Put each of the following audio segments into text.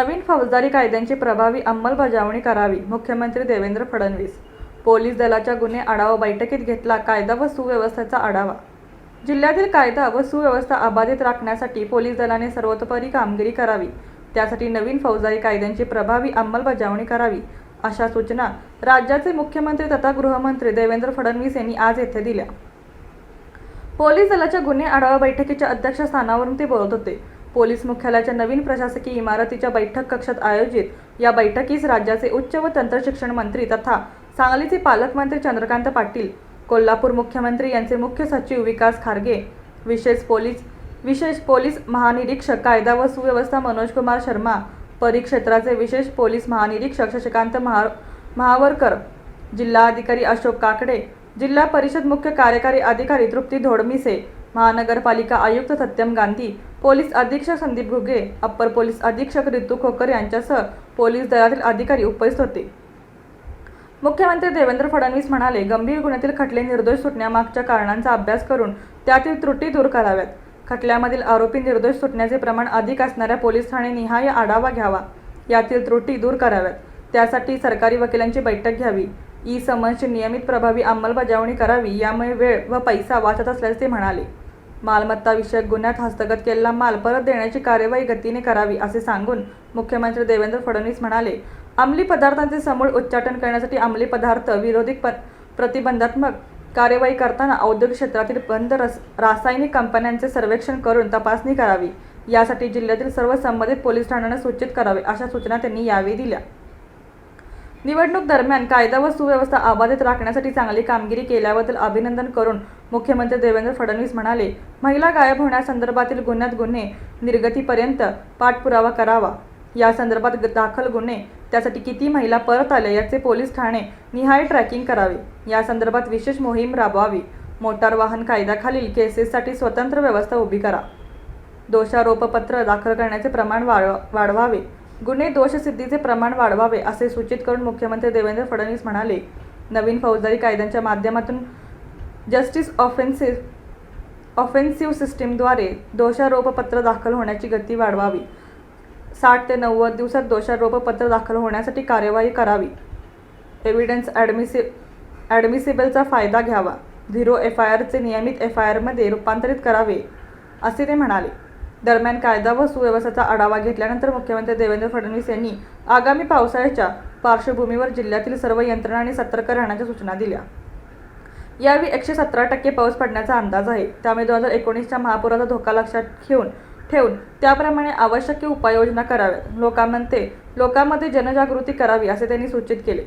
नवीन फौजदारी कायद्यांची प्रभावी अंमलबजावणी करावी मुख्यमंत्री देवेंद्र फडणवीस. पोलीस दलाच्या गुन्हे आढावा बैठकीत घेतला कायदा व सुव्यवस्थेचा आढावा. जिल्ह्यातील कायदा व सुव्यवस्था अबाधित राखण्यासाठी पोलीस दलाने सर्वतोपरी कामगिरी करावी. त्यासाठी नवीन फौजदारी कायद्यांची प्रभावी अंमलबजावणी करावी अशा सूचना राज्याचे मुख्यमंत्री तथा गृहमंत्री देवेंद्र फडणवीस यांनी आज येथे दिल्या. पोलीस दलाच्या गुन्हे आढावा बैठकीच्या अध्यक्षस्थानावरून ते बोलत होते. पोलीस मुख्यालयाच्या नवीन प्रशासकीय इमारतीच्या बैठक कक्षात आयोजित या बैठकीस राज्याचे उच्च व तंत्रशिक्षण मंत्री तथा सांगलीचे पालकमंत्री चंद्रकांत पाटील कोल्हापूर मुख्यमंत्री यांचे मुख्य सचिव विकास खारगे विशेष पोलीस विशेष पोलीस महानिरीक्षक कायदा व सुव्यवस्था मनोज कुमार शर्मा परिक्षेत्राचे विशेष पोलीस महानिरीक्षक शशिकांत महा महावरकर जिल्हाधिकारी अशोक काकडे जिल्हा परिषद मुख्य कार्यकारी अधिकारी तृप्ती धोडमिसे महानगरपालिका आयुक्त सत्यम गांधी पोलीस अधीक्षक संदीप घुगे अप्पर पोलीस अधीक्षक रितू खोकर यांच्यासह पोलीस दलातील अधिकारी उपस्थित होते. मुख्यमंत्री देवेंद्र फडणवीस म्हणाले गंभीर गुन्ह्यातील खटले निर्दोष सुटण्यामागच्या कारणांचा अभ्यास करून त्यातील त्रुटी दूर कराव्यात. खटल्यामधील आरोपी निर्दोष सुटण्याचे प्रमाण अधिक असणाऱ्या पोलीस ठाणे निहाय आढावा घ्यावा. यातील त्रुटी दूर कराव्यात. त्यासाठी सरकारी वकिलांची बैठक घ्यावी. ई समन्सची नियमित प्रभावी अंमलबजावणी करावी. यामुळे वेळ व पैसा वाचत असल्याचे ते म्हणाले. मालमत्ता विषयक गुन्ह्यात हस्तगत केलेला माल परत देण्याची कार्यवाही गतीने करावी असे सांगून मुख्यमंत्री देवेंद्र फडणवीस म्हणाले अंमली पदार्थांचे समूळ उच्चाटन करण्यासाठी अंमली पदार्थ विरोधी प प्रतिबंधात्मक कार्यवाही करताना औद्योगिक क्षेत्रातील बंद रस रासायनिक कंपन्यांचे सर्वेक्षण करून तपासणी करावी. यासाठी जिल्ह्यातील सर्व संबंधित पोलीस ठाण्यांना सूचित करावे अशा सूचना त्यांनी यावेळी दिल्या. निवडणूक दरम्यान कायदा व सुव्यवस्था अबाधित राखण्यासाठी चांगली कामगिरी केल्याबद्दल अभिनंदन करून मुख्यमंत्री देवेंद्र फडणवीस म्हणाले महिला गायब होण्यासंदर्भातील गुन्ह्यात गुन्हे निर्गतीपर्यंत पाठपुरावा करावा. या संदर्भात दाखल गुन्हे त्यासाठी किती महिला परत आल्या याचे पोलीस ठाणे निहाय ट्रॅकिंग करावे. या संदर्भात विशेष मोहीम राबवावी. मोटार वाहन कायद्याखालील केसेससाठी स्वतंत्र व्यवस्था उभी करा. दोषारोपपत्र दाखल करण्याचे प्रमाण वाढवा वाढवावे. गुन्हे दोषसिद्धीचे प्रमाण वाढवावे असे सूचित करून मुख्यमंत्री देवेंद्र फडणवीस म्हणाले. नवीन फौजदारी कायद्यांच्या माध्यमातून जस्टिस ऑफेन्सिव्ह ऑफेन्सिव्ह सिस्टीमद्वारे दोषारोपपत्र दाखल होण्याची गती वाढवावी. साठ ते नव्वद दिवसात दोषारोपपत्र दाखल होण्यासाठी कार्यवाही करावी. एव्हिडन्स ॲडमिसि ॲडमिसिबलचा फायदा घ्यावा. झिरो एफ आय आरचे नियमित एफ आय आरमध्ये रूपांतरित करावे असे ते म्हणाले. दरम्यान कायदा व सुव्यवस्थेचा आढावा घेतल्यानंतर मुख्यमंत्री देवेंद्र फडणवीस यांनी आगामी पावसाळ्याच्या पार्श्वभूमीवर जिल्ह्यातील सर्व यंत्रणांनी सतर्क राहण्याच्या सूचना दिल्या. यावेळी एकशे सतरा टक्के पाऊस पडण्याचा अंदाज आहे. त्यामुळे दोन हजार एकोणीसच्या महापुराचा धोका लक्षात घेऊन ठेवून त्याप्रमाणे आवश्यक उपाययोजना कराव्यात. लोकांमध्ये लोकांमध्ये जनजागृती करावी असे त्यांनी सूचित केले.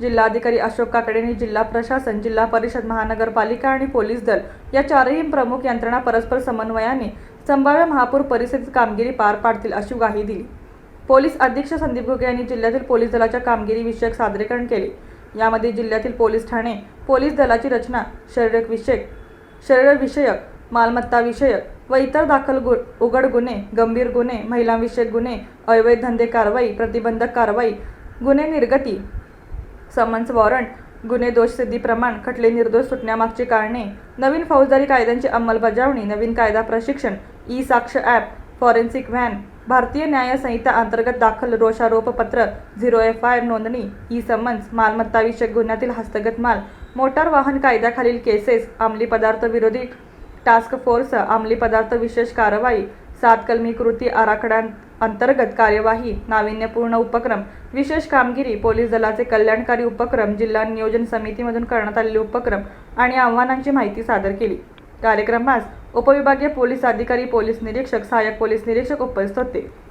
जिल्हाधिकारी अशोक काकडेंनी जिल्हा प्रशासन जिल्हा परिषद महानगरपालिका आणि पोलीस दल या चारही प्रमुख यंत्रणा परस्पर समन्वयाने संभाव्य महापूर परिस्थितीत कामगिरी पार पाडतील अशी ग्वाही दिली. पोलीस अधीक्षक संदीप घुगे यांनी जिल्ह्यातील पोलीस दलाच्या कामगिरीविषयक सादरीकरण केले. यामध्ये जिल्ह्यातील पोलीस ठाणे पोलीस दलाची रचना शरीरक विषयक शरीरविषयक मालमत्ता विषयक व इतर दाखल गु उघड गुन्हे गंभीर गुन्हे महिलांविषयक गुन्हे अवैध धंदे कारवाई प्रतिबंधक कारवाई गुन्हे निर्गती समन्स वॉरंट गुन्हे दोषसिद्धी प्रमाण खटले निर्दोष सुटण्यामागची कारणे नवीन फौजदारी कायद्यांची अंमलबजावणी नवीन कायदा प्रशिक्षण ई साक्ष ॲप फॉरेन्सिक व्हॅन भारतीय न्याय संहिता अंतर्गत दाखल रोषारोपपत्र झिरो एफ आय नोंदणी ई समन्स मालमत्ताविषयक गुन्ह्यातील हस्तगत माल मोटार वाहन कायद्याखालील केसेस अंमली पदार्थ विरोधी टास्क फोर्स अंमली पदार्थ विशेष कारवाई सात कलमी कृती आराखड्या अंतर्गत कार्यवाही नाविन्यपूर्ण उपक्रम विशेष कामगिरी पोलीस दलाचे कल्याणकारी उपक्रम जिल्हा नियोजन समितीमधून करण्यात आलेले उपक्रम आणि आव्हानांची माहिती सादर केली. कार्यक्रमास उपविभागीय पोलीस अधिकारी पोलीस निरीक्षक सहाय्यक पोलीस निरीक्षक उपस्थित होते.